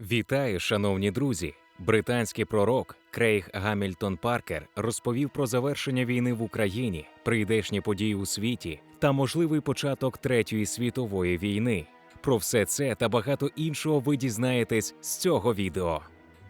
Вітаю, шановні друзі! Британський пророк Крейг Гамільтон Паркер розповів про завершення війни в Україні, прийдешні події у світі та можливий початок Третьої світової війни. Про все це та багато іншого ви дізнаєтесь з цього відео.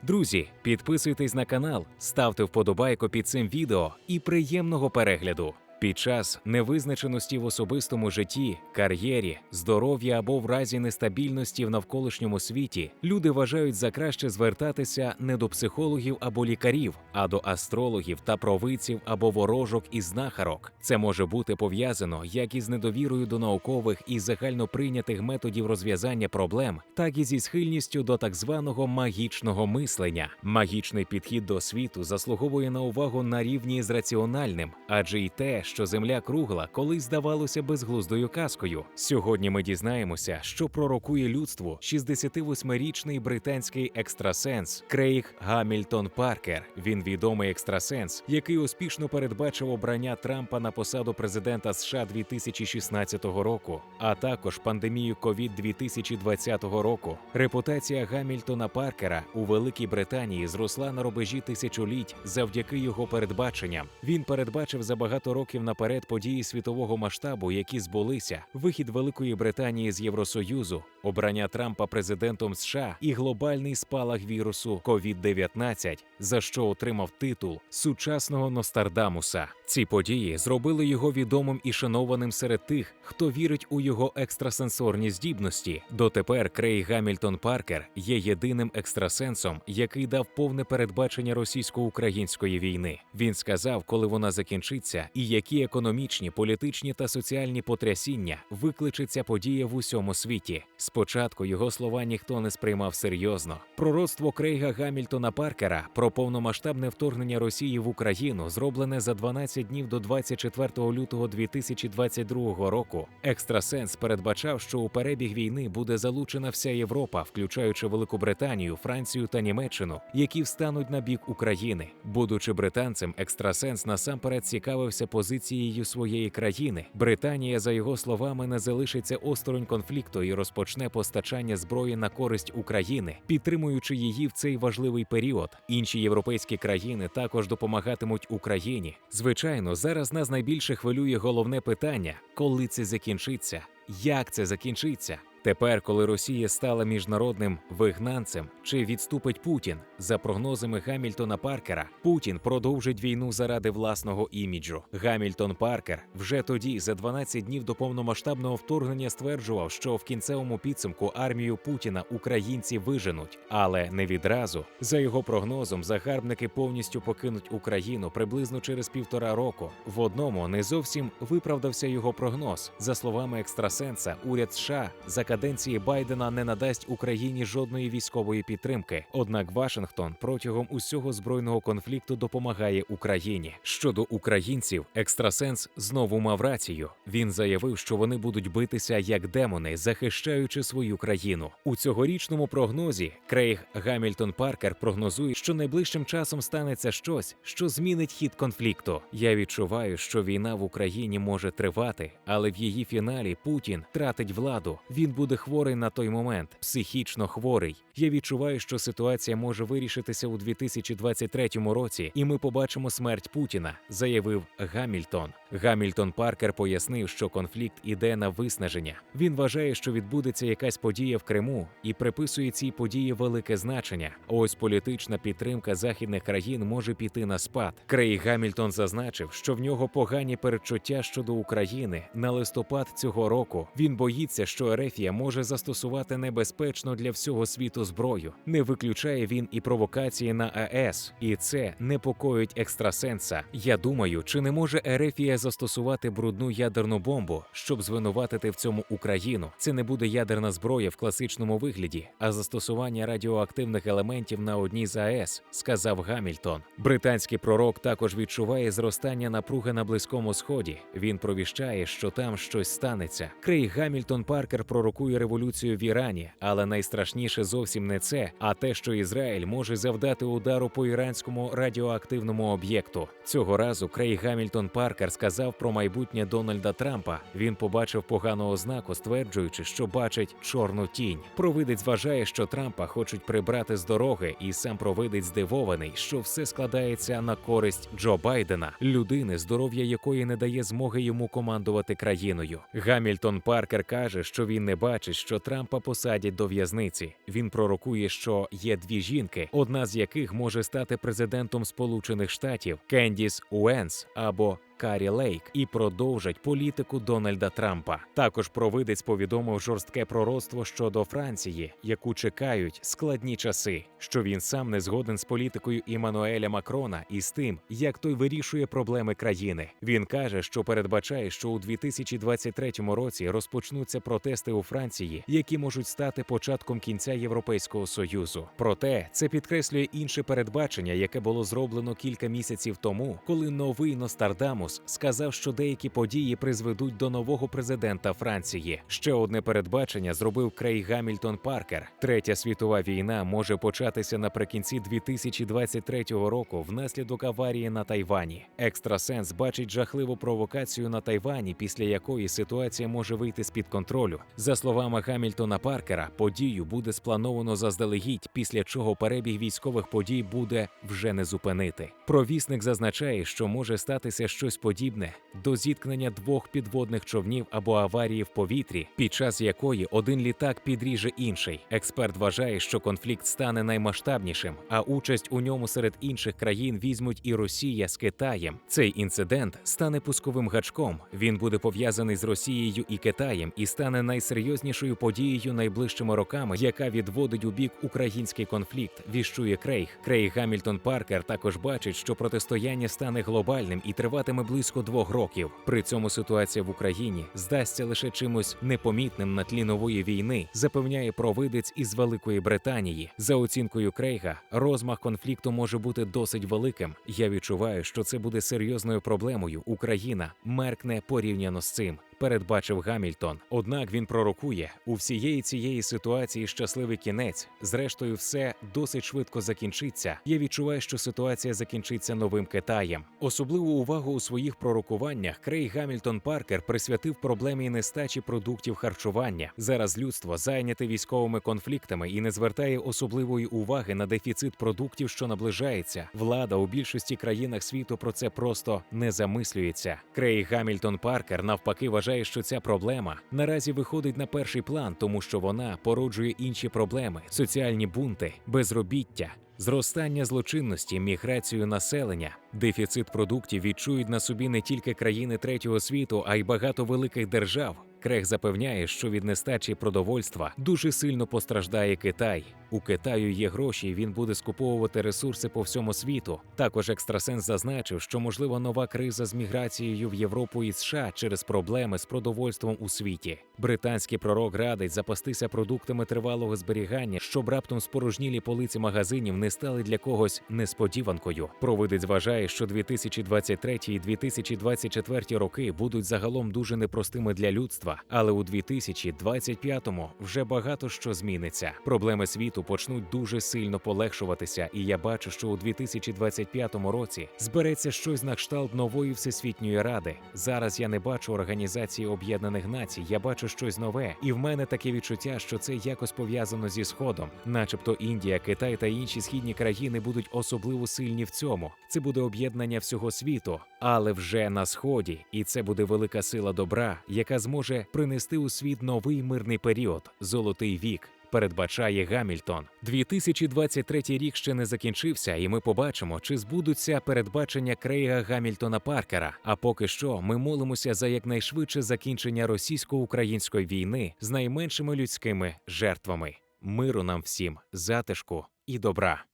Друзі, підписуйтесь на канал, ставте вподобайку під цим відео і приємного перегляду. Під час невизначеності в особистому житті, кар'єрі, здоров'я або в разі нестабільності в навколишньому світі люди вважають за краще звертатися не до психологів або лікарів, а до астрологів та провидців або ворожок і знахарок. Це може бути пов'язано як із недовірою до наукових і загальноприйнятих методів розв'язання проблем, так і зі схильністю до так званого магічного мислення. Магічний підхід до світу заслуговує на увагу на рівні з раціональним, адже й те, що земля кругла, колись здавалося безглуздою казкою. Сьогодні ми дізнаємося, що пророкує людству 68-річний британський екстрасенс Крейг Гамільтон Паркер. Він відомий екстрасенс, який успішно передбачив обрання Трампа на посаду президента США 2016 року, а також пандемію COVID 2020 року. Репутація Гамільтона Паркера у Великій Британії зросла на рубежі тисячоліть завдяки його передбаченням. Він передбачив за багато років наперед події світового масштабу, які збулися, вихід Великої Британії з Євросоюзу, обрання Трампа президентом США і глобальний спалах вірусу COVID-19, за що отримав титул сучасного Ностардамуса. Ці події зробили його відомим і шанованим серед тих, хто вірить у його екстрасенсорні здібності. Дотепер Крей Гамільтон Паркер є єдиним екстрасенсом, який дав повне передбачення російсько-української війни. Він сказав, коли вона закінчиться, і які економічні, політичні та соціальні потрясіння викличе ця подія в усьому світі. Спочатку його слова ніхто не сприймав серйозно. Пророцтво Крейга Гамільтона Паркера про повномасштабне вторгнення Росії в Україну, зроблене за 12 днів до 24 лютого 2022 року. Екстрасенс передбачав, що у перебіг війни буде залучена вся Європа, включаючи Велику Британію, Францію та Німеччину, які встануть на бік України. Будучи британцем, екстрасенс насамперед цікавився позицією своєї країни. Британія, за його словами, не залишиться осторонь конфлікту і розпочне постачання зброї на користь України, підтримуючи її в цей важливий період. Інші європейські країни також допомагатимуть Україні. Звичайно, зараз нас найбільше хвилює головне питання: коли це закінчиться, як це закінчиться. Тепер, коли Росія стала міжнародним вигнанцем, чи відступить Путін за прогнозами Гамільтона Паркера, Путін продовжить війну заради власного іміджу. Гамільтон Паркер вже тоді, за 12 днів до повномасштабного вторгнення, стверджував, що в кінцевому підсумку армію Путіна українці виженуть, але не відразу. За його прогнозом, загарбники повністю покинуть Україну приблизно через півтора року. В одному не зовсім виправдався його прогноз. За словами екстрасенса, уряд США за каденції Байдена не надасть Україні жодної військової підтримки. Однак Вашингтон протягом усього збройного конфлікту допомагає Україні. Щодо українців, екстрасенс знову мав рацію. Він заявив, що вони будуть битися як демони, захищаючи свою країну. У цьогорічному прогнозі Крейг Гамільтон Паркер прогнозує, що найближчим часом станеться щось, що змінить хід конфлікту. Я відчуваю, що війна в Україні може тривати, але в її фіналі Путін тратить владу. Він буде хворий на той момент, психічно хворий. Я відчуваю, що ситуація може вирішитися у 2023 році, і ми побачимо смерть Путіна, заявив Гамільтон. Гамільтон Паркер пояснив, що конфлікт іде на виснаження. Він вважає, що відбудеться якась подія в Криму і приписує цій події велике значення. Ось політична підтримка західних країн може піти на спад. Крей Гамільтон зазначив, що в нього погані передчуття щодо України на листопад цього року. Він боїться, що Ерефія може застосувати небезпечно для всього світу зброю. Не виключає він і провокації на АЕС, і це непокоїть екстрасенса. Я думаю, чи не може Ерефія застосувати брудну ядерну бомбу, щоб звинуватити в цьому Україну. Це не буде ядерна зброя в класичному вигляді, а застосування радіоактивних елементів на одній з АЕС, сказав Гамільтон. Британський пророк також відчуває зростання напруги на близькому сході. Він провіщає, що там щось станеться. Крей Гамільтон Паркер пророкує спровокує революцію в Ірані, але найстрашніше зовсім не це, а те, що Ізраїль може завдати удару по іранському радіоактивному об'єкту. Цього разу Крей Гамільтон Паркер сказав про майбутнє Дональда Трампа. Він побачив погану ознаку, стверджуючи, що бачить чорну тінь. Провидець вважає, що Трампа хочуть прибрати з дороги, і сам провидець здивований, що все складається на користь Джо Байдена, людини, здоров'я якої не дає змоги йому командувати країною. Гамільтон Паркер каже, що він не бачить, що Трампа посадять до в'язниці. Він пророкує, що є дві жінки, одна з яких може стати президентом Сполучених Штатів Кендіс Уенс або Карі Лейк і продовжать політику Дональда Трампа. Також провидець повідомив жорстке пророцтво щодо Франції, яку чекають складні часи. Що він сам не згоден з політикою Іммануеля Макрона і з тим, як той вирішує проблеми країни. Він каже, що передбачає, що у 2023 році розпочнуться протести у Франції, які можуть стати початком кінця Європейського союзу. Проте це підкреслює інше передбачення, яке було зроблено кілька місяців тому, коли новий Ностардамус сказав, що деякі події призведуть до нового президента Франції. Ще одне передбачення зробив Крей Гамільтон Паркер. Третя світова війна може початися наприкінці 2023 року внаслідок аварії на Тайвані. Екстрасенс бачить жахливу провокацію на Тайвані, після якої ситуація може вийти з під контролю. За словами Гамільтона Паркера, подію буде сплановано заздалегідь, після чого перебіг військових подій буде вже не зупинити. Провісник зазначає, що може статися щось подібне до зіткнення двох підводних човнів або аварії в повітрі, під час якої один літак підріже інший. Експерт вважає, що конфлікт стане наймасштабнішим, а участь у ньому серед інших країн візьмуть і Росія з Китаєм. Цей інцидент стане пусковим гачком. Він буде пов'язаний з Росією і Китаєм і стане найсерйознішою подією найближчими роками, яка відводить у бік український конфлікт. Віщує Крейг. Крейг Гамільтон Паркер також бачить, що протистояння стане глобальним і триватиме близько двох років. При цьому ситуація в Україні здасться лише чимось непомітним на тлі нової війни, запевняє провидець із Великої Британії. За оцінкою Крейга, розмах конфлікту може бути досить великим. Я відчуваю, що це буде серйозною проблемою. Україна меркне порівняно з цим. Передбачив Гамільтон. Однак він пророкує у всієї цієї ситуації щасливий кінець. Зрештою, все досить швидко закінчиться. Я відчуваю, що ситуація закінчиться новим Китаєм. Особливу увагу у своїх пророкуваннях Крей Гамільтон Паркер присвятив проблемі нестачі продуктів харчування. Зараз людство зайняте військовими конфліктами і не звертає особливої уваги на дефіцит продуктів, що наближається. Влада у більшості країнах світу про це просто не замислюється. Крей Гамільтон Паркер навпаки вважає, що ця проблема наразі виходить на перший план, тому що вона породжує інші проблеми: соціальні бунти, безробіття. Зростання злочинності, міграцію населення, дефіцит продуктів відчують на собі не тільки країни третього світу, а й багато великих держав. Крех запевняє, що від нестачі продовольства дуже сильно постраждає Китай. У Китаю є гроші, він буде скуповувати ресурси по всьому світу. Також екстрасенс зазначив, що можлива нова криза з міграцією в Європу і США через проблеми з продовольством у світі. Британський пророк радить запастися продуктами тривалого зберігання, щоб раптом спорожнілі полиці магазинів не стали для когось несподіванкою. Провидець вважає, що 2023 і 2024 роки будуть загалом дуже непростими для людства, але у 2025-му вже багато що зміниться. Проблеми світу почнуть дуже сильно полегшуватися, і я бачу, що у 2025 році збереться щось на кшталт нової всесвітньої ради. Зараз я не бачу організації Об'єднаних Націй, я бачу щось нове, і в мене таке відчуття, що це якось пов'язано зі сходом, начебто Індія, Китай та інші східні країни будуть особливо сильні в цьому. Це буде об'єднання всього світу, але вже на сході, і це буде велика сила добра, яка зможе принести у світ новий мирний період, золотий вік. Передбачає Гамільтон. 2023 рік ще не закінчився, і ми побачимо, чи збудуться передбачення Крейга Гамільтона Паркера. А поки що ми молимося за якнайшвидше закінчення російсько-української війни з найменшими людськими жертвами. Миру нам всім, затишку і добра.